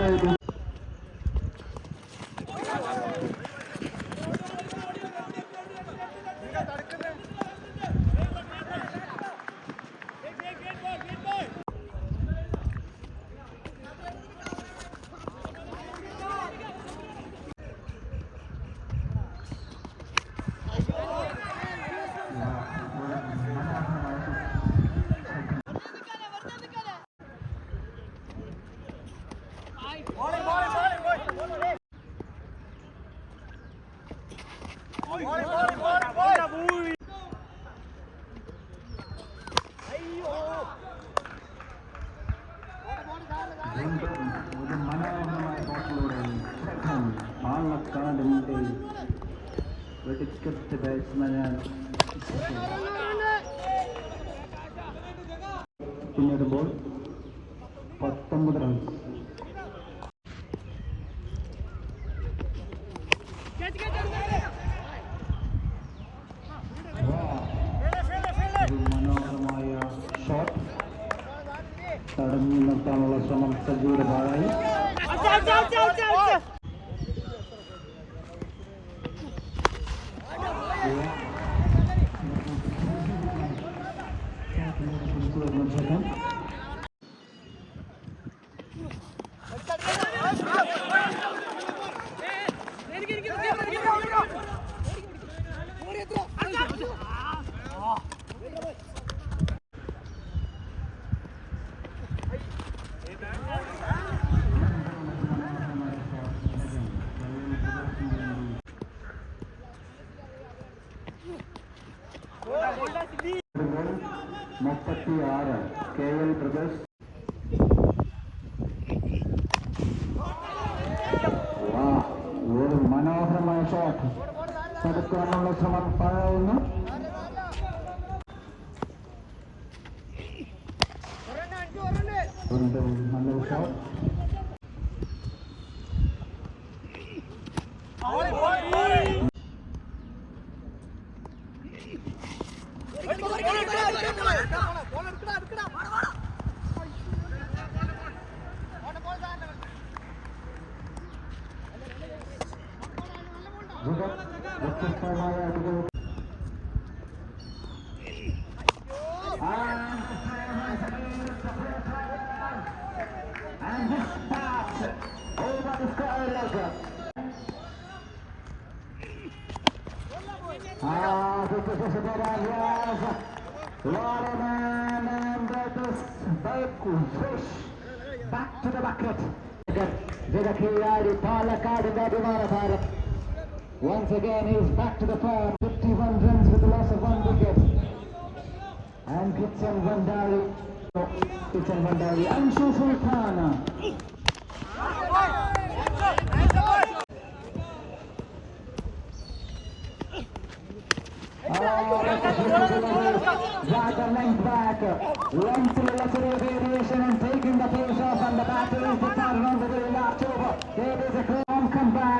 அடிக்க ഒരു മനോഹരമായ ബോട്ടിലൂടെ പാലക്കാടിന്റെ വെടിക്കെട്ട് ബാറ്റ്സ്മാന് പിന്നിടുമ്പോൾ പത്തൊമ്പത് റൺസ് কামলা সমান সজীব বাড়াই। আচ্ছা, আচ্ছা, আচ্ছা, పంచాయత్ సత్క్రమంలో సమర్పణ రెండు నాలుగు sir Ah, do Defesa Maravilhosa. Loreman Andretos Bancos. Back to the bucket. Vedaki Yari Palakadu Gadimara Bharat. Once again, he's back to the farm. 51 runs with the loss of one wicket. And Kitson Vandari. Kitson Vandari. Anshu Sultana. Rather oh, length back. Length to a little variation and taking the pace off and the batter is the pattern on the very last over. There is a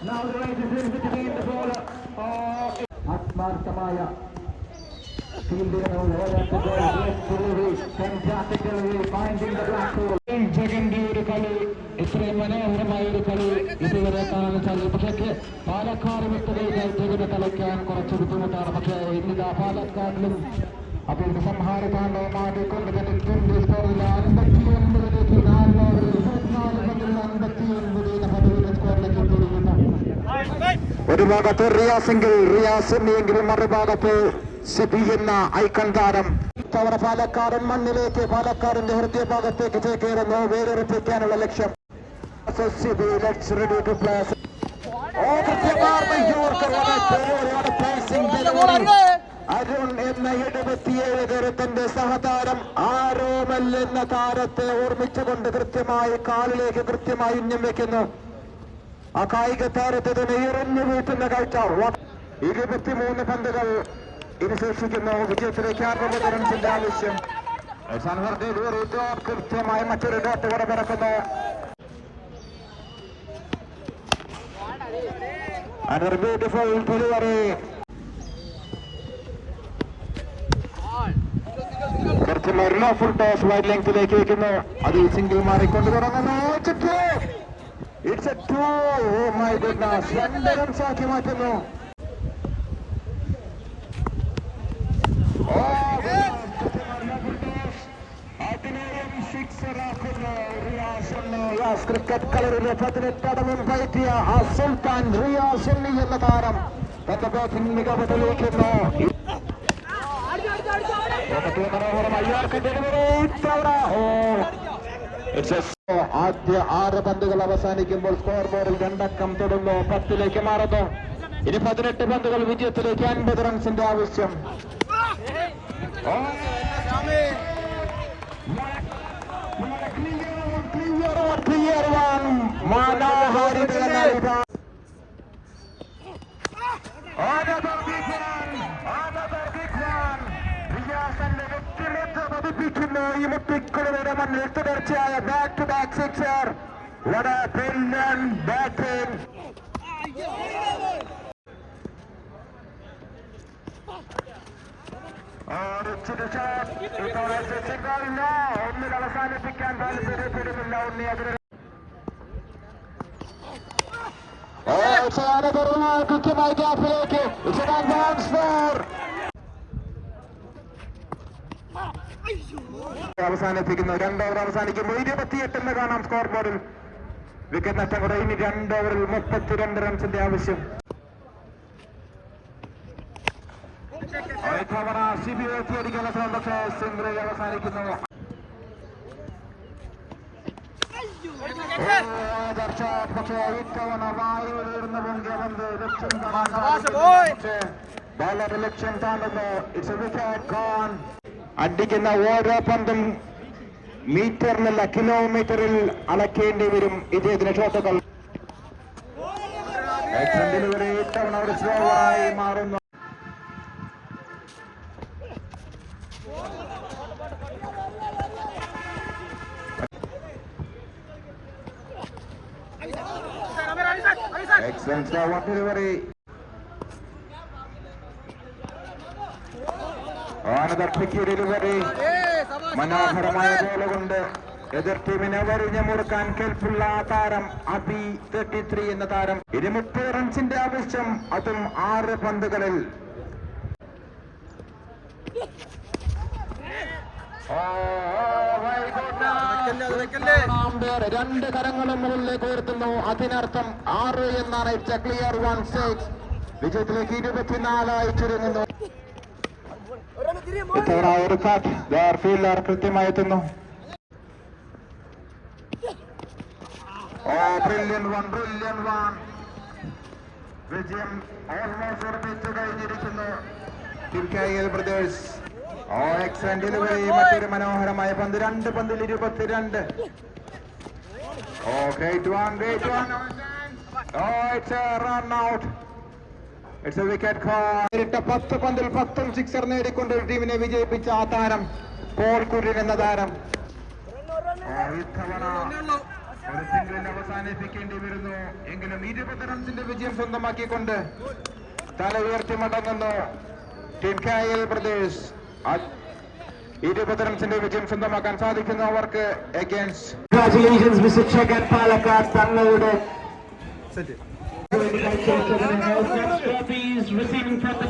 Now the right is in between the bowler. Oh, ആത്മാർത്ഥമായ ജഗന്റെ ഒരു കളി ഇത്രയും മനോഹരമായ ഒരു കളി ഇതുവരെ കാണാൻ സാധിക്കും പക്ഷേ പാലക്കാട് വിട്ടുകഴിഞ്ഞാൽ ജഗന് കളിക്കാൻ കുറച്ച് ബുദ്ധിമുട്ടാണ്. പക്ഷേ ഇന്നിതാ പാലക്കാടിലും അപ്പോൾ സംഹാര താണ്ഡവമാടിക്കൊണ്ട് തന്നെ ട്വന്റി ഭാഗത്ത് റിയാസെങ്കിൽ റിയാസ് എന്നെങ്കിലും മറുഭാഗത്ത് സിബി എന്ന ഐക്കൺ താരം. തവണ പാലക്കാടൻ മണ്ണിലേക്ക് പാലക്കാടിന്റെ ഹൃദയഭാഗത്തേക്ക് ചേക്കേറുന്നു. വേരെറിപ്പിക്കാനുള്ള ലക്ഷ്യം. അരുൺ എന്ന എഴുപത്തിയേഴ് കരുത്തന്റെ സഹതാരം ആരോമൽ എന്ന താരത്തെ ഓർമ്മിച്ചുകൊണ്ട് കൃത്യമായി കാലിലേക്ക് കൃത്യമായി ഉന്നം വെക്കുന്നു. ആ കായിക താരത്തെ തന്നെ എറിഞ്ഞു വീട്ടുന്ന കാഴ്ച ഇരുപത്തിമൂന്ന് പന്തുകൾ ഇനി ശേഷിക്കുന്നു. വിജയത്തിലേക്ക് റൺസിന്റെ ആവശ്യം. കൃത്യമായി മറ്റൊരു ഡോട്ട് കൂടെ പിറക്കുന്നു. Delivery. കുറച്ച് മെറിലോ ഫുൾ ടോസ് വൈഡ് ലെങ്തിലേക്ക് വയ്ക്കുന്നു. അത് സിംഗിൾ മാറിക്കൊണ്ട് തുടങ്ങുന്നു. It's a two oh my goodness രണ്ട് റൺസ് ആക്കി മാറ്റുന്നു ഓ, അതിനെയും സിക്സർ ആക്കുന്നു റിയാസ് ഉണ്ണി. റിയാസ് ക്രിക്കറ്റ് കളറിലെ പതിനെട്ടടവും പയറ്റിയ ആ സുൽത്താൻ റിയാസ് ഉണ്ണി എന്ന താരം തന്റെ ബാറ്റിംഗ് മികവ് തെളിയിക്കുന്നു ലോകത്തിലെ മനോഹരമായ യാർക്ക് ഡെലിവറി ഇത്തവണ ഓ. It's a- ഓ, ആദ്യ ആറ് പന്തുകൾ അവസാനിക്കുമ്പോൾ സ്കോർ ബോർഡിൽ രണ്ടക്കം തൊടുന്നു. പത്തിലേക്ക് മാറുന്നു. ഇനി പതിനെട്ട് പന്തുകൾ വിജയത്തിലേക്ക് അൻപത് റൺസിന്റെ ആവശ്യം. ഓ, പതിപ്പിക്കുന്നു ഈ മുട്ടിക്കുളുകളുടെ മണ്ണിൽ. തുടർച്ചയായ ബാക്ക് ടു ബാക്ക് സിക്സർ. ഇത്തവണ സിക്സർ ഇല്ല. ഒന്നിൽ അവസാനിപ്പിക്കാൻ താല്പര്യപ്പെടുന്നില്ല ഉണ്ണി അതിന് കൃത്യമായി ഗ്യാപ്പിലേക്ക് അവസാനിപ്പിക്കുന്നു. രണ്ട് ഓവർ അവസാനിക്കുമ്പോൾ ഇരുപത്തിയെട്ട് എന്ന് കാണാം സ്കോർ ബോർഡിൽ വിക്കറ്റ് നഷ്ടം ഇനി രണ്ട് ഓവറിൽ മുപ്പത്തിരണ്ട് റൺസിന്റെ ആവശ്യം. അവസാനിക്കുന്നു. ലക്ഷ്യം താണ്ടുന്നു. ഇറ്റ്സ് വിക്കറ്റ് ഗോൺ അടിക്കുന്ന ഓരോ പന്തും മീറ്ററിലല്ല കിലോമീറ്ററിൽ അളക്കേണ്ടി വരും ഇദ്ദേഹത്തിന് ഷോട്ടുകൾ. ഡെലിവറി ഇത്തവണ ഒരു സ്ലോവറായി മാറുന്നു. Excellent. Slow delivery. മനോഹരമായ ബോൾ കൊണ്ട് എതിർ ടീമിനെ വരിഞ്ഞു മുറുക്കാൻ കെൽപ്പുള്ള ആ താരം അബി തേർട്ടി ത്രീ എന്ന താരം. ഇനി മുപ്പത് റൺസിന്റെ ആവശ്യം അതും ആറ് പന്തുകളിൽ. രണ്ട് കരങ്ങളും മുകളിലേക്ക് ഉയർത്തുന്നു. അതിനർത്ഥം ആറ് എന്നാണ് it's a clear one six വിജയത്തിലേക്ക് ഇരുപത്തിനാലായി ചുരുങ്ങുന്നു ഇത്തവണ ഒരു കാറ്റ് ദർ ഫീൽഡർ കൃത്യമായി എത്തുന്നു. Oh brilliant one brilliant one വിജയം ഓൾമോസ്റ്റ് ഉറപ്പിച്ചു കഴിഞ്ഞിരിക്കുന്നു. ബ്രദേഴ്സ് ഓ എക്സലന്റ് ഡെലിവറി മറ്റൊരു മനോഹരമായ പന്ത്. രണ്ട് പന്തിൽ ഇരുപത്തിരണ്ട്. ഓ great one great one oh it's run out it's a wicket call ഇരട്ട പത്ത് പന്തിൽ പത്തും സിക്സർ നേടിക്കൊണ്ട് ഒരു ടീമിനെ വിജയിപ്പിച്ച ആ താരം പോൾ കുര്യൻ എന്ന താരം. ഒരു സിംഗിളിൽ അവസാനിപ്പിക്കേണ്ടി വരുന്നു. എങ്കിലും ഇരുപത് റൺസിന്റെ വിജയം സ്വന്തമാക്കിക്കൊണ്ട് തല ഉയർത്തി മടങ്ങുന്നു. ടീം കായൽ പ്രദേശ് ഇരുപത് റൺസിന്റെ വിജയം സ്വന്തമാക്കാൻ സാധിക്കുന്നു അവർക്ക് അഗേൻസ്റ്റ് കൺഗ്രാറ്റുലേഷൻസ് മിസ്റ്റർ ചെഗൻ പാലക്കാട് തങ്ങളുടെ Missing from the